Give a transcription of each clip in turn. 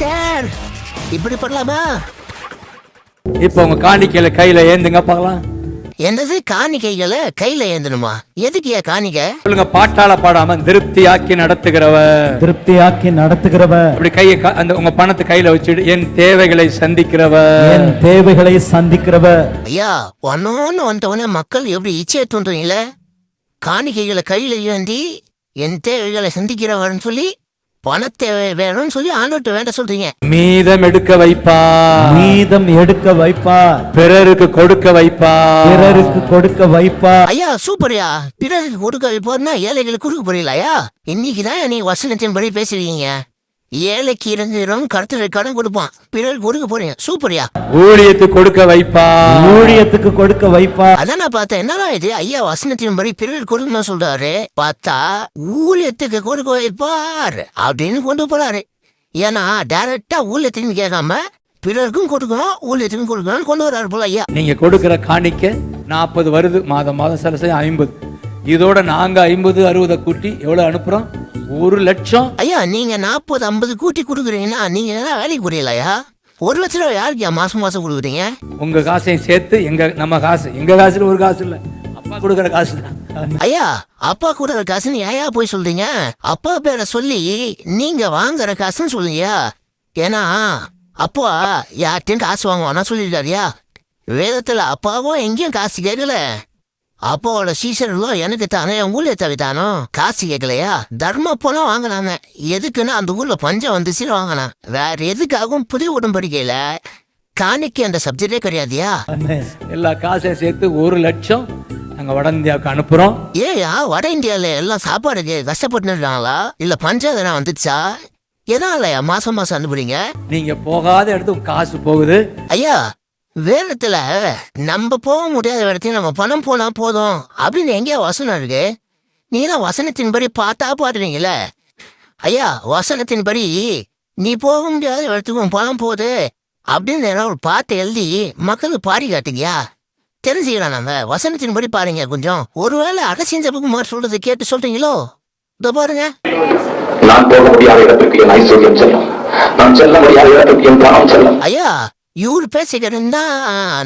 Master இப்படி பண்ணலாமா? இப்போ உங்க காணிக்கையில கையில ஏந்துங்க பார்க்கலாம். என்னது காணிக்கைகளை கையில ஏந்தணுமா? எதுக்கு ஏன் காணிக்கை? சொல்லுங்க பாட்டால பாடாம திருப்தியாக்கி நடத்துகிறவ திருப்தியாக்கி நடத்துகிறவ அப்படி கையை அந்த உங்க பணத்தை கையில வச்சுட்டு என் தேவைகளை சந்திக்கிறவ என் தேவைகளை சந்திக்கிறவ ஐயா ஒன்னொன்னு வந்தவொடனே மக்கள் எப்படி இச்சையை தோன்றுறீங்கள காணிக்கைகளை கையில ஏந்தி என் தேவைகளை சந்திக்கிறவர்னு சொல்லி பணத்தை வேணும்னு சொல்லி ஆண்டோட்ட வேண்ட சொல்றீங்க. மீதம் எடுக்க வைப்பா. மீதம் எடுக்க வைப்பா. பிறருக்கு கொடுக்க வைப்பா. பிறருக்கு கொடுக்க வைப்பா. ஐயா சூப்பர்யா பிறருக்கு கொடுக்க போறதுனா ஏழைகளுக்கு கொடுக்க போறீங்களா இன்னைக்கு தான் நீ வசனத்தின்படி பேசுறீங்க ஏழைக்கு இறங்குறோம் கருத்துல கடன் கொடுப்பான். பிறருக்கு கொடுக்க போறீங்க சூப்பர்யா ஊழியத்துக்கு கொடுக்க வைப்பா. ஊழியத்துக்கு கொடுக்க வைப்பா. அதான் நான் பார்த்தேன். என்னடா இது? ஐயா வசனத்தின்படி பிறருக்கு கொடுக்கணும் சொல்றாரு. பார்த்தா ஊழியத்துக்கு கொடுக்க வைப்பார் அப்படின்னு கொண்டு போறாரு. ஏன்னா டைரக்டா ஊழியத்துக்கு கேட்காம பிறருக்கும் கொடுக்கணும் ஊழியத்துக்கும் கொடுக்கணும்னு கொண்டு வர்றாரு போல ஐயா. நீங்க கொடுக்கிற காணிக்க நாற்பது வருது. மாதம் மாதம் சரசை ஐம்பது. இதோட நாங்க ஐம்பது அறுபதை கூட்டி எவ்வளவு அனுப்புறோம்? ஒரு லட்சம். ஐயா நீங்க நாற்பது ஐம்பது கூட்டி கொடுக்குறீங்கன்னா நீங்க என்ன வேலைக்கு புரியலையா ஒரு லட்ச ரூபா யாருக்கு மாசம் மாசம் கொடுக்குறீங்க? உங்க காசையும் சேர்த்து எங்க நம்ம காசு. எங்க காசுல ஒரு காசு இல்ல. அப்பா கொடுக்கிற காசு தான் ஐயா அப்பா கூட காசுன்னு ஏயா போய் சொல்றீங்க? அப்பா பேரை சொல்லி நீங்க வாங்குற காசுன்னு சொல்லுங்க ஏன்னா அப்பா யார்கிட்டயும் காசு வாங்குவானா சொல்லிட்டாரியா வேதத்துல அப்பாவும் எங்கேயும் காசு கேட்கல. அப்பாவோட சீசர்களும் எனக்கு தானே ஊர்ல தவித்தானோ காசு கேட்கலையா? தர்ம பணம் வாங்கினாங்க எதுக்குன்னா அந்த ஊர்ல பஞ்சம் வந்துச்சு வாங்கினான். வேற எதுக்காகவும் புதிய உடன்படிக்கையில காணிக்கு அந்த சப்ஜெக்டே கிடையாதுயா? எல்லா காசையும் சேர்த்து ஒரு லட்சம் நாங்க வட இந்தியாவுக்கு அனுப்புறோம். ஏயா வட இந்தியால எல்லாம் சாப்பாடுக்கு கஷ்டப்பட்டுறாங்களா இல்ல பஞ்சாயத்து வந்துச்சா? எதனாலயா மாசம் மாசம் அனுப்புறீங்க? நீங்க போகாத இடத்துக்கு காசு போகுது. ஐயா வேதத்துல நம்ம போக முடியாத இடத்துல நம்ம பணம் போனா போதும் அப்படின்னு எங்கேயா வசனம் இருக்கு? நீலாம் வசனத்தின்படி பார்த்தா பாடுறீங்களே ஐயா வசனத்தின்படி நீ போக முடியாத இடத்துக்கு உன் பணம் போகுது அப்படின்னு ஒரு பாட்டு எழுதி மக்களுக்கு பாடி காட்டுங்கயா தெரிஞ்சுக்கலாம் நம்ம. வசனத்தின்படி பாருங்க கொஞ்சம். ஒருவேளை அரசியல் ஜபகுமார் சொல்றது கேட்டு சொல்றீங்களோ? இதோ பாருங்க. நான் போக முடியாத இடத்துக்கு என் ஐஸ்வர்யம் செல்லும். நான் செல்ல முடியாத இடத்துக்கு என் பணம் செல்லும். ஐயா இவர் பேசிக்கிறதா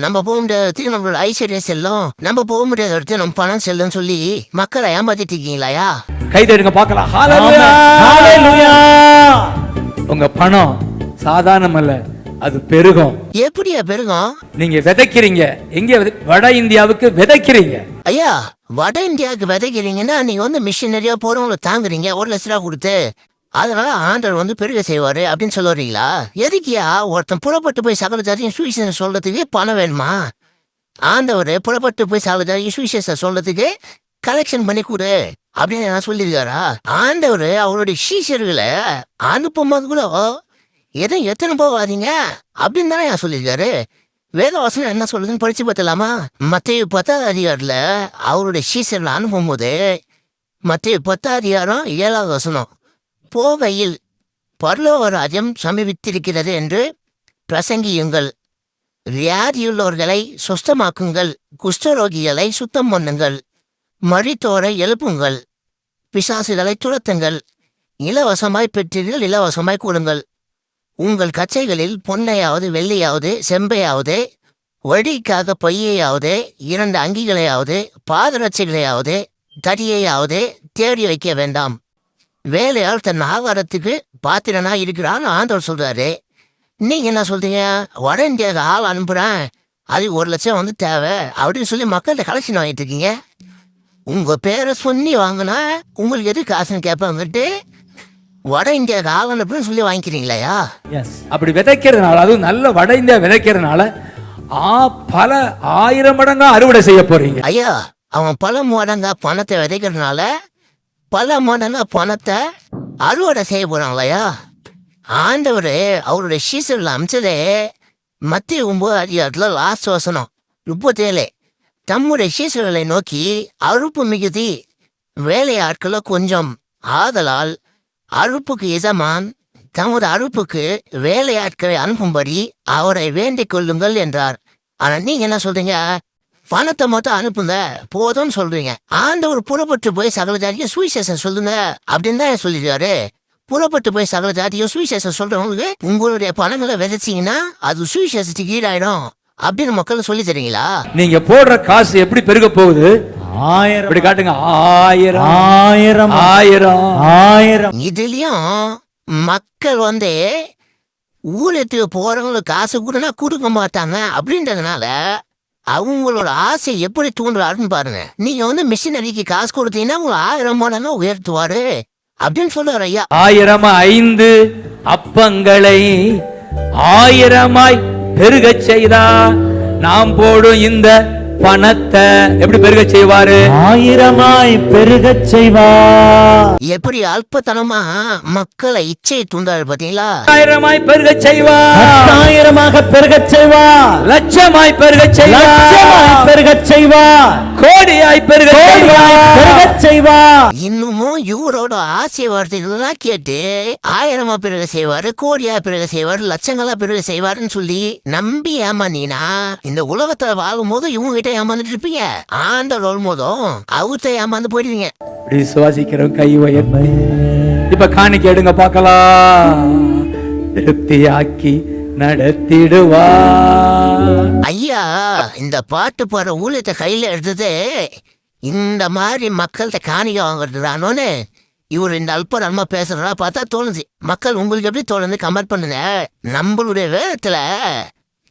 நம்ம போக முடியாத இடத்துக்கு நம்மளோட ஐஸ்வர்யம் செல்லும் நம்ம போக முடியாத இடத்துக்கு நம்ம பணம் செல்லும்னு சொல்லி மக்களை ஏமாத்திட்டு இருக்கீங்களாயா? கை தடுங்க பார்க்கலாம் ஹalleluya. ஹalleluya. உங்க பணம் சாதாரணம் அல்ல அது பெருகும். எப்படியா பெருகும்? நீங்க விதைக்கிறீங்க. எங்க வட இந்தியாவுக்கு விதைக்கிறீங்க. ஐயா வட இந்தியாவுக்கு விதைக்கிறீங்கன்னா நீங்க வந்து மிஷினரியா போறவங்கள தாங்குறீங்க. ஒரு லட்ச ரூபா கொடுத்து அதனால ஆண்டவர் வந்து பெருக செய்வாரு அப்படின்னு சொல்ல வரீங்களா எதுக்கியா? ஒருத்தன் புறப்பட்டு போய் சகல ஜாதியும் சுவிசேஷம் சொல்றதுக்கு பணம் வேணுமா? ஆண்டவர் புறப்பட்டு போய் சகல ஜாதியும் சுவிசேஷம் சொல்றதுக்கு கலெக்ஷன் பண்ணி கொடு அப்படின்னு நான் சொல்லியிருக்காரா? ஆண்டவர் அவருடைய சீஷர்களை அனுப்பும்போது கூட எதை எத்தனை போகாதீங்க? அப்படின்னு தானே நான் சொல்லியிருக்காரு. வேத வசனம் என்ன சொல்லுதுன்னு படிச்சு பார்த்தலாமா மத்திய பத்தாவது அதிகாரில் அவருடைய சீசர்ல அனுப்பும் போது மத்திய பத்தாவது அதிகாரம் ஏழாவது வசனம். போகையில் பர்லோகராஜ்யம் சமீபித்திருக்கிறது என்று பிரசங்கியுங்கள். வியாதியுள்ளோர்களை சுஸ்தமாக்குங்கள். குஷ்டரோகிகளை சுத்தம் பண்ணுங்கள். மறித்தோரை எழுப்புங்கள். பிசாசுகளை துரத்துங்கள். இலவசமாய் பெற்றீர்கள் இலவசமாய் கூடுங்கள். உங்கள் கச்சைகளில் பொன்னையாவது வெள்ளியாவது செம்பையாவது வழிக்காக பொய்யையாவது இரண்டு அங்கிகளையாவது பாதரட்சைகளையாவது தடியையாவது தேடி வைக்க வேண்டாம். வேலையால் தன் ஆகாரத்துக்கு பாத்திரனா இருக்கிறான்னு ஆண்டவர் சொல்றாரு. நீங்க என்ன சொல்றீங்க? வட இந்தியாவுக்கு ஆள் அனுப்புறேன். அது ஒரு லட்சம் வந்து தேவை. அப்படின்னு சொல்லி மக்கள்கிட்ட கலெக்ஷன் வாங்கிட்டு இருக்கீங்க. உங்க பேரை சொல்லி வாங்கினா உங்களுக்கு எது காசுன்னு கேட்பாங்கட்டு வட இந்தியாவுக்கு ஆள் அனுப்புறேன்னு சொல்லி வாங்கிக்கிறீங்களாயா எஸ் அப்படி விதைக்கிறதுனால அதுவும் நல்ல வட இந்தியா விதைக்கிறதுனால பல ஆயிரம் மடங்கா அறுவடை செய்ய போறீங்க. ஐயா அவன் பல மடங்கா பணத்தை விதைக்கிறதுனால பல மடங்கா பணத்தை அறுவடை செய்ய போறாங்களையா ஆண்டவர் அவருடைய சீசரில் அமைச்சதே மத்திய ஒன்பது அதிகாரத்தில் லாஸ்ட் வசனம் முப்பத்தேழு. தம்முடைய சீசர்களை நோக்கி அறுப்பு மிகுதி வேலையாட்களோ கொஞ்சம் ஆதலால் அறுப்புக்கு எஜமான் தமது அறுப்புக்கு வேலையாட்களை அனுப்பும்படி அவரை வேண்டிக் கொள்ளுங்கள் என்றார். ஆனால் நீங்க என்ன சொல்றீங்க? பணத்தை மட்டும் அனுப்புங்க. போதும்னு சொல்றீங்க. ஆண்டவர் புறப்பட்டு போய் சகல ஜாதியும் சுவிசேஷம் சொல்லுங்க. அப்படின்னு தான் சொல்லிடுறாரு புறப்பட்டு போய் சகல ஜாதியும் சுவிசேஷம் சொல்றவங்களுக்கு உங்களுடைய பணங்களை விதைச்சீங்கன்னா அது சுவிசேஷத்துக்கு ஈடாயிடும் அப்படின்னு மக்கள் சொல்லி தரீங்களா? நீங்க போடுற காசு எப்படி பெருக போகுது? ஆயிரம். இப்படி காட்டுங்க. ஆயிரம். ஆயிரம். ஆயிரம். ஆயிரம். இதுலயும் மக்கள் வந்து ஊரத்துக்கு போறவங்களுக்கு காசு கொடுனா கொடுக்க மாட்டாங்க. அப்படின்றதுனால அவங்களோட ஆசை எப்படி தூண்டுறாருன்னு பாருங்க. நீங்க வந்து மிஷினரிக்கு காசு கொடுத்தீங்கன்னா உங்களை ஆயிரம் மடங்கு உயர்த்துவாரு. அப்படின்னு சொல்றாரு ஐயா. ஆயிரம் ஐந்து அப்பங்களை ஆயிரமாய் பெருகச் செய்தா. நாம் போடும் இந்த பணத்தை எப்படி பெருகச் செய்வாரு? ஆயிரமாய் பெருகச் செய்வார் எப்படி அல்பத்தனமா மக்களை இச்சை தூண்டாரு பாத்தீங்களா ஆயிரமாய் பெருகச் செய்வார் பத்தாயிரமாக பெருகச் செய்வார் லட்சமாய் லட்சமாய் செய்வார் பெருகச் செய்வார் கோடியாய் பெருகச் செய்வார் இன்னமும் இவரோட ஆசை வார்த்தைகள்லாம் கேட்டு ஆயிரமா பிறகு செய்வாரு கோடியா பிறகு செய்வாரு லட்சங்களா பிறகு செய்வாருன்னு சொல்லி நம்பி ஏமாந்தீங்கன்னா இந்த உலகத்துல வாழும்போது இவங்க கிட்ட ஏமாந்துட்டு இருப்பீங்க. ஆண்டவர் வரும்போதும் அவர்கிட்ட ஏமாந்து போயிடுவீங்க. விசுவாசிக்கிறோம் கை உயர்த்தி. இப்ப காணிக்க எடுங்க பார்க்கலாம். திருப்தியாக்கி நடத்திடுவா. ஐயா இந்த பாட்டு பாடுற ஊழியத்தை கையில எடுத்தது இந்த மாதிரி மக்கள்கிட்ட காணிக்க வாங்குறது தானோன்னு இவர் இந்த அல்ப நன்மை பேசுறதா பார்த்தா தோணுது. மக்கள் உங்களுக்கு எப்படி தோணுது கமெண்ட் பண்ணுங்க. நம்மளுடைய வேகத்தில்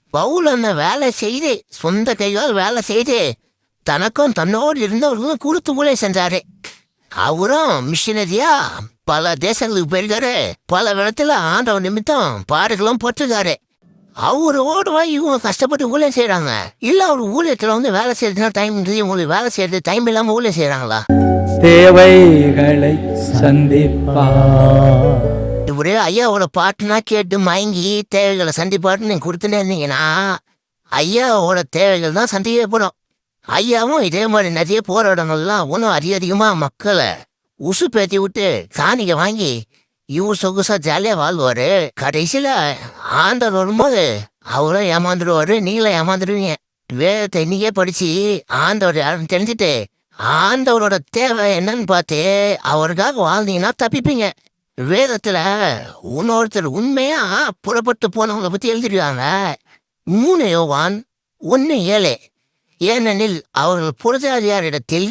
பவுல் அந்த வேலை செய்து சொந்த கையால் வேலை செய்து தனக்கும் தன்னோடு இருந்தவர்களும் கொடுத்து ஊழல் செஞ்சாரு. அவரும் மிஷினரியா? பல தேசங்களுக்கு போயிருக்காரு. பல இடத்துல ஆண்டவன் நிமித்தம் பாடுகளும் போட்டிருக்காரு. அவரோட போய் இவங்க கஷ்டப்பட்டு ஊழியம் செய்றாங்க. இல்ல அவர் ஊழியத்துல வந்து வேலை செய்யறதுனா டைம் இருக்குது உங்களுக்கு வேலை செய்யறது டைம் இல்லாம ஊழியம் செய்றாங்களா? தேவைகளை சந்திப்பா இவரே ஐயாவோட பாட்டுனா கேட்டு மயங்கி தேவைகளை சந்திப்பாட்டு நீங்க கொடுத்துனே இருந்தீங்கன்னா ஐயாவோட தேவைகள் தான் சந்திக்கப்படும் ஐயாவும் இதே மாதிரி நிறைய போராட்டங்கள்லாம் ஒன்றும் அதிக அதிகமாக மக்களை உசு பேத்தி விட்டு காணிக்க வாங்கி இவர் சொகுசா ஜாலியாக வாழ்வாரு. கடைசியில் ஆண்டவர் வரும்போது அவரும் ஏமாந்துடுவாரு நீங்களும் ஏமாந்துடுவீங்க வேதத்தை இன்னைக்கே படிச்சு ஆண்டவர் யாருன்னு தெரிஞ்சுட்டு ஆண்டவரோட தேவை என்னன்னு பார்த்து அவருக்காக வாழ்ந்தீங்கன்னா தப்பிப்பீங்க. வேதத்துல இன்னொருத்தர் உண்மையா புறப்பட்டு போனவங்கள பத்தி எழுதிருக்காங்க. மூணு யோவான் ஒன்னு ஏழு. ஏனெனில் அவர்கள் புரஜாதியாரிடத்தில்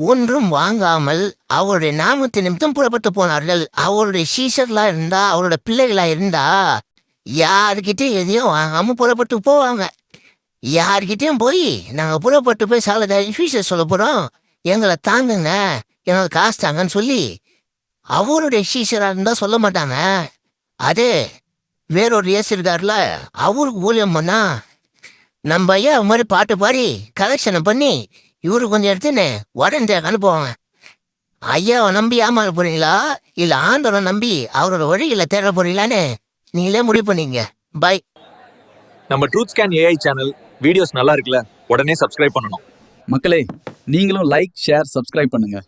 ஒன்றும் வாங்காமல் அவருடைய நாமத்தை நிமித்தம் புறப்பட்டு போனார்கள். அவருடைய சீசர்களா இருந்தா அவரோட பிள்ளைகளா இருந்தா யாருக்கிட்டையும் எதையும் வாங்காம புறப்பட்டு போவாங்க. யார்கிட்டயும் போய் நாங்க புறப்பட்டு போய் சாலதாரி ஃபீஸர் சொல்ல போறோம். எங்களை தாங்குங்க எங்களுக்கு காசு தாங்கன்னு சொல்லி அவருடைய சீசரா இருந்தா சொல்ல மாட்டாங்க. அது வேறொரு இயேசு அவருக்கு ஊழியம் பண்ணா நம்ம ஐயா அது மாதிரி பாட்டு பாடி கலெக்ஷனை பண்ணி இவரு கொஞ்சம் எடுத்துன்னு உடனே அனுப்புவாங்க. ஐயாவை நம்பி ஏமாற போறீங்களா? இல்ல ஆண்டவரை நம்பி அவரோட வழியில தேட போறீங்களான்னு நீங்களே முடிவு பண்ணீங்க. பை நம்ம Truth Scan AI channel videos நல்லா இருக்குல்ல? உடனே சப்ஸ்கிரைப் பண்ணணும். மக்களே நீங்களும் லைக் ஷேர் சப்ஸ்கிரைப் பண்ணுங்க.